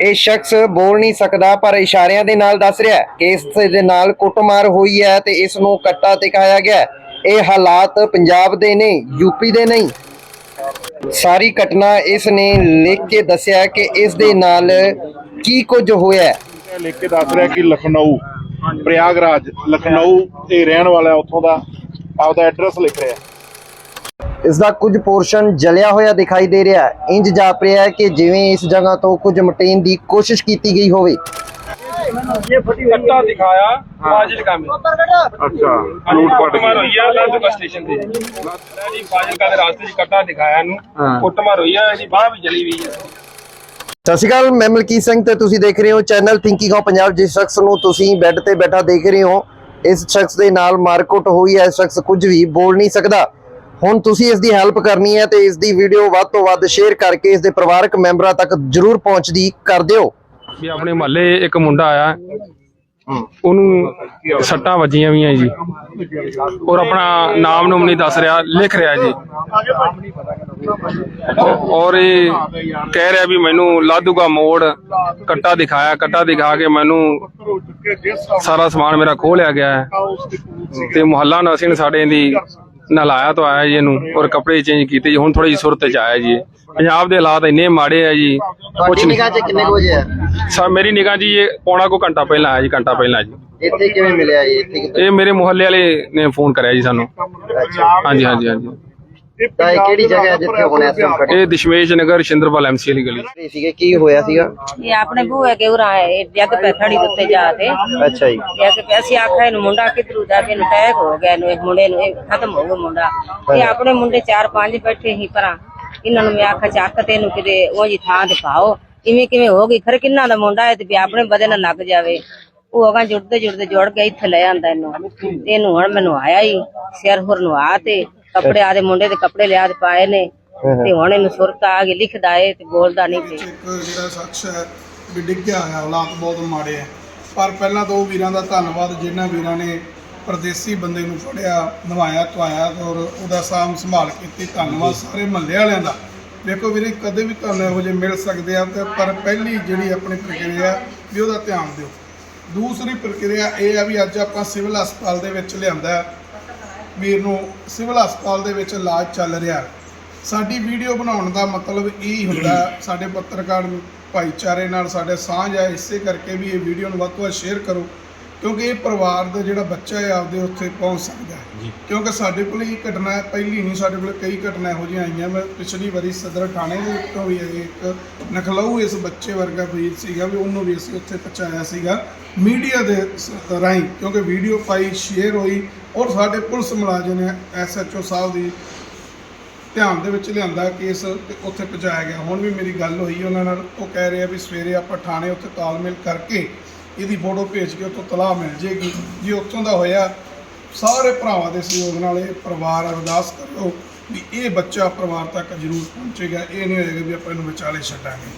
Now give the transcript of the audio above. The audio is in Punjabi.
ਇਹ ਸ਼ਖਸ ਬੋਲ ਨਹੀਂ ਸਕਦਾ, ਪਰ ਇਸ਼ਾਰਿਆਂ ਦੇ ਨਾਲ ਦੱਸ ਰਿਹਾ ਕਿ ਇਸ ਦੇ ਨਾਲ ਕੁੱਟਮਾਰ ਹੋਈ ਹੈ ਤੇ ਇਸ ਨੂੰ ਕੱਟਾ ਦਿਖਾਇਆ ਗਿਆ ਇਹ ਹਾਲਾਤ ਪੰਜਾਬ ਦੇ ਨੇ ਯੂਪੀ ਦੇ ਨਹੀਂ। ਸਾਰੀ ਘਟਨਾ ਇਸ ਨੇ ਲਿਖ ਕੇ ਦੱਸਿਆ ਕਿ ਇਸ ਦੇ ਨਾਲ ਕੀ ਕੁਝ ਹੋਇਆ ਲਿਖ ਕੇ ਦੱਸ ਰਿਹਾ ਕਿ ਲਖਨਊ, ਪ੍ਰਯਾਗਰਾਜ, ਲਖਨਊ ਇਹ ਰਹਿਣ ਵਾਲਾ ਉੱਥੋਂ ਦਾ ਆਪਦਾ ਐਡਰੈਸ ਲਿਖ ਰਿਹਾ ਇਸ ਦਾ ਕੁਝ ਪੋਰਸ਼ਨ ਜਲਿਆ ਹੋਇਆ ਦਿਖਾਈ ਦੇ ਰਿਹਾ ਹੈ। ਇੰਜ ਜਾਪ ਰਿਹਾ ਹੈ ਕਿ ਜਿਵੇਂ ਇਸ ਜਗ੍ਹਾ ਤੋਂ ਕੁਝ ਮਟੇਨ ਦੀ ਕੋਸ਼ਿਸ਼ ਕੀਤੀ ਗਈ ਹੋਵੇ। ਕੱਟਾ ਦਿਖਾਇਆ ਫਾਜ਼ਿਲਕਾ में ਅੱਛਾ ਕੁੱਟਮਾਰ ਹੋਈ ਆ ਲਾਦੂਗਾ ਸਟੇਸ਼ਨ ਤੇ। ਜੀ ਫਾਜ਼ਿਲਕਾ ਦੇ ਰਾਸਤੇ 'ਚ ਕੱਟਾ ਦਿਖਾਇਆ ਨੂੰ ਕੁੱਟਮਾਰ ਹੋਈ ਆ ਇਹਦੀ ਬਾਹ ਵੀ ਜਲੀ ਹੋਈ ਆ। ਸਤਿ ਸ਼੍ਰੀ ਅਕਾਲ ਮੈਂ ਮਲਕੀਤ ਸਿੰਘ ਤੇ ਤੁਸੀਂ ਦੇਖ ਰਹੇ ਹੋ ਚੈਨਲ ਥਿੰਕਿੰਗ ਆਫ ਪੰਜਾਬ ਜਿਸ ਸ਼ਖਸ ਨੂੰ ਤੁਸੀਂ ਬੈੱਡ ਤੇ ਬੈਠਾ ਦੇਖ ਰਹੇ ਹੋ ਇਸ ਸ਼ਖਸ ਦੇ ਨਾਲ ਮਾਰਕੁੱਟ ਹੋਈ ਹੈ। ਇਸ ਸ਼ਖਸ ਕੁਝ ਵੀ ਬੋਲ ਨਹੀਂ ਸਕਦਾ। ਹੁਣ ਤੁਸੀਂ ਇਸ ਦੀ ਹੈਲਪ ਕਰਨੀ ਹੈ ਤੇ ਇਸ ਦੀ ਵੀਡੀਓ ਵੱਧ ਤੋਂ ਵੱਧ ਸ਼ੇਅਰ ਕਰਕੇ ਇਸ ਦੇ ਪਰਿਵਾਰਕ ਮੈਂਬਰਾਂ ਤੱਕ ਜਰੂਰ ਪਹੁੰਚਦੀ ਕਰ ਦਿਓ। ਵੀ ਆਪਣੇ ਮਹੱਲੇ ਇੱਕ ਮੁੰਡਾ ਆਇਆ। ਉਹਨੂੰ ਸੱਟਾਂ ਵੱਜੀਆਂ ਵੀਆਂ ਜੀ। ਔਰ ਆਪਣਾ ਨਾਮ ਨੂੰ ਨਹੀਂ ਦੱਸ ਰਿਹਾ ਲਿਖ ਰਿਹਾ ਜੀ। ਔਰ ਇਹ ਕਹਿ ਰਿਹਾ ਵੀ ਮੈਨੂੰ ਲਾਦੂਗਾ ਮੋੜ ਕੱਟਾ ਦਿਖਾਇਆ ਕੱਟਾ ਦਿਖਾ ਕੇ ਮੈਨੂੰ ਸਾਰਾ ਸਮਾਨ ਮੇਰਾ ਖੋਹ ਲਿਆ ਗਿਆ ਹੈ। ਤੇ ਮੁਹੱਲਾ ਨਿਵਾਸੀ ਸਾਡੇ ਦੀ ਨਲਾਇਆ ਤੋਂ ਆਇਆ ਜੀ ਇਹਨੂੰ ਔਰ ਕੱਪੜੇ ਚੇਂਜ ਕੀਤੇ ਜੀ ਹੁਣ ਥੋੜੀ ਸੁਰਤ ਚ ਆਇਆ ਜੀ। ਪੰਜਾਬ ਦੇ ਹਾਲਾਤ ਇੰਨੇ ਮਾੜੇ ਆ ਜੀ ਕੁਛ ਨਹੀਂ। ਚ ਕਿੰਨੇ ਵਜੇ ਹੈ ਸਾ ਮੇਰੀ ਨਿਗਾਹ ਜੀ ਇਹ ਪੌਣਾ ਕੋ ਘੰਟਾ ਪਹਿਲਾਂ ਆਇਆ ਜੀ ਘੰਟਾ ਪਹਿਲਾਂ ਜੀ। ਇੱਥੇ ਕਿਵੇਂ ਮਿਲਿਆ ਇੱਥੇ ਇਹ ਮੇਰੇ ਮੁਹੱਲੇ ਵਾਲੇ ਨੇ ਫੋਨ ਕਰਿਆ ਜੀ ਸਾਨੂੰ। ਹਾਂਜੀ ਹਾਂਜੀ ਹਾਂਜੀ। ਤਾਂ ਇਹ ਕਿਹੜੀ ਜਗ੍ਹਾ ਹੈ ਜਿੱਥੇ ਹੋਣਾ ਇਸ ਇਹ ਦਸ਼ਮੇਸ਼ ਨਗਰ ਸ਼ਿੰਦਰਪਾਲ ਐਮਸੀ ਵਾਲੀ ਗਲੀ। ਸੀਗੇ ਕੀ ਹੋਇਆ ਸੀਗਾ? ਇਹ ਆਪਣੇ ਭੂਏ ਕੇ ਉਰਾ ਹੈ ਜੱਗ ਪੈ ਥੜੀ ਉੱਤੇ ਜਾ ਤੇ। ਅੱਛਾ ਜੀ। ਜੱਗ ਪੈ ਅਸੀਂ ਆਖਿਆ ਇਹਨੂੰ ਮੁੰਡਾ ਕਿਧਰੂ ਜਾ ਕੇ ਅਟੈਕ ਹੋ ਗਿਆ ਇਹਨੂੰ ਇਹ ਮੁੰਡੇ ਨੂੰ ਇਹ ਖਤਮ ਹੋ ਗਿਆ ਮੁੰਡਾ। ਇਹ ਆਪਣੇ ਮੁੰਡੇ ਚਾਰ ਪੰਜ ਬੈਠੇ ਸੀ ਪਰਾਂ ਇਹਨਾਂ ਨੂੰ ਮੈਂ ਆਖਿਆ ਚੱਕ ਤੇ ਇਹਨੂੰ ਕਿਤੇ ਉਹ ਜੀ ਥਾਂ ਤੇ ਪਾਓ ਇਵੇਂ ਕਿਵੇਂ ਹੋ ਗਈ? ਖਰੇ ਕਿੰਨਾ ਦਾ ਮੁੰਡਾ ਹੈ ਤੇ ਵੀ ਆਪਣੇ ਬਦੇ ਨਾਲ ਲੱਗ ਜਾਵੇ। ਉਹ ਅਗਾ ਜੁੜਦੇ ਜੁੜਦੇ ਜੁੜ ਕੇ ਇੱਥੇ ਲੈ ਆਂਦਾ ਇਹਨੂੰ। ਇਹਨੂੰ ਹੁਣ ਮੈਨੂੰ ਆਇਆ ਹੀ ਸਿਰ ਹੁਰ ਨੂੰ ਆ ਤੇ। ਕੱਪੜੇ ਆਦੇ ਮੁੰਡੇ ਦੇ ਕੱਪੜੇ ਲਿਆ ਤੇ ਪਾਏ ਨੇ। ਤੇ ਹੁਣ ਇਹਨੂੰ ਸੁਰਤ ਆ ਗਈ ਲਿਖਦਾ ਏ ਤੇ ਬੋਲਦਾ ਨਹੀਂ ਇੱਕ ਜਿਹੜਾ ਸ਼ਖਸ ਹੈ ਵੀ ਡਿੱਗਿਆ ਹੋਇਆ ਹਾਲਾਤ ਬਹੁਤ ਮਾੜੇ ਹੈ ਪਰ ਪਹਿਲਾਂ ਤਾਂ ਉਹ ਵੀਰਾਂ ਦਾ ਧੰਨਵਾਦ ਜਿਨ੍ਹਾਂ ਵੀਰਾਂ ਨੇ ਪਰਦੇਸੀ ਬੰਦੇ ਨੂੰ ਫੜਿਆ ਨਵਾਇਆ ਧਵਾਇਆ ਔਰ ਉਹਦਾ ਸਾਂਭ ਸੰਭਾਲ ਕੀਤੀ। ਧੰਨਵਾਦ ਸਾਰੇ ਮਹੱਲੇ ਵਾਲਿਆਂ ਦਾ। ਦੇਖੋ ਵੀਰੇ ਕਦੇ ਵੀ ਤੁਹਾਨੂੰ ਇਹੋ ਜਿਹੇ ਮਿਲ ਸਕਦੇ ਆ ਤੇ ਪਰ ਪਹਿਲੀ ਜਿਹੜੀ ਆਪਣੀ ਪ੍ਰਕਿਰਿਆ ਵੀ ਉਹਦਾ ਧਿਆਨ ਦਿਓ। ਦੂਸਰੀ ਪ੍ਰਕਿਰਿਆ ਇਹ ਆ ਵੀ ਅੱਜ ਆਪਾਂ ਸਿਵਲ ਹਸਪਤਾਲ ਦੇ ਵਿੱਚ ਲਿਆਂਦਾ ਹੈ। ਵੀਰ ਨੂੰ ਸਿਵਲ ਹਸਪਤਾਲ ਦੇ ਵਿੱਚ ਇਲਾਜ ਚੱਲ ਰਿਹਾ ਸਾਡੀ ਵੀਡੀਓ ਬਣਾਉਣ ਦਾ ਮਤਲਬ ਇਹ ਹੀ ਹੁੰਦਾ ਸਾਡੇ ਪੱਤਰਕਾਰ ਭਾਈਚਾਰੇ ਨਾਲ, ਸਾਡੇ ਸਾਂਝ ਹੈ, ਇਸੇ ਕਰਕੇ ਵੀ ਇਹ ਵੀਡੀਓ ਨੂੰ ਵੱਧ ਤੋਂ ਵੱਧ ਸ਼ੇਅਰ ਕਰੋ। ਕਿਉਂਕਿ ਇਹ ਪਰਿਵਾਰ ਦਾ ਜਿਹੜਾ ਬੱਚਾ ਹੈ ਆਪਦੇ ਉੱਥੇ ਪਹੁੰਚ ਸਕਦਾ ਹੈ। ਕਿਉਂਕਿ ਸਾਡੇ ਕੋਲ ਇਹ ਘਟਨਾ ਹੈ ਪਹਿਲੀ ਨਹੀਂ ਸਾਡੇ ਕੋਲ ਕਈ ਘਟਨਾ ਇਹੋ ਜਿਹੀਆਂ ਆਈਆਂ। ਮੈਂ ਪਿਛਲੀ ਵਾਰੀ ਸਦਰ ਥਾਣੇ ਦੇ ਉੱਤੋਂ ਵੀ ਇਹ ਇੱਕ ਨਖਲਊ ਇਸ ਬੱਚੇ ਵਰਗਾ ਵੀਰ ਸੀਗਾ ਵੀ ਉਹਨੂੰ ਵੀ ਅਸੀਂ ਉੱਥੇ ਪਹੁੰਚਾਇਆ ਸੀਗਾ ਮੀਡੀਆ ਦੇ ਰਾਹੀਂ। ਕਿਉਂਕਿ ਵੀਡੀਓ ਪਾਈ ਸ਼ੇਅਰ ਹੋਈ ਔਰ ਸਾਡੇ ਪੁਲਿਸ ਮੁਲਾਜ਼ਮ ਨੇ ਐਸਐਚਓ ਸਾਹਿਬ ਦੀ ਧਿਆਨ ਦੇ ਵਿੱਚ ਲਿਆਂਦਾ ਕੇਸ ਤੇ ਉੱਥੇ ਪਹੁੰਚਾਇਆ ਗਿਆ। ਹੁਣ ਵੀ ਮੇਰੀ ਗੱਲ ਹੋਈ ਉਹਨਾਂ ਨਾਲ। ਉਹ ਕਹਿ ਰਹੇ ਆ ਵੀ ਸਵੇਰੇ ਆਪਾਂ ਥਾਣੇ ਉੱਥੇ ਤਾਲਮੇਲ ਕਰਕੇ ਇਹਦੀ ਫੋਟੋ ਭੇਜ ਕੇ ਉੱਥੋਂ ਤਲਾਹ ਮਿਲ ਜੇਗੀ। ਜੇ ਉੱਥੋਂ ਦਾ ਹੋਇਆ, ਸਾਰੇ ਭਰਾਵਾਂ ਦੇ ਸਹਿਯੋਗ ਨਾਲ ਇਹ ਪਰਿਵਾਰ ਅਰਦਾਸ ਕਰਿਓ ਵੀ ਇਹ ਬੱਚਾ ਪਰਿਵਾਰ ਤੱਕ ਜ਼ਰੂਰ ਪਹੁੰਚੇਗਾ। ਇਹ ਨਹੀਂ ਹੋਏਗਾ ਵੀ ਆਪਾਂ ਇਹਨੂੰ ਵਿਚਾਲੇ ਛੱਡਾਂਗੇ।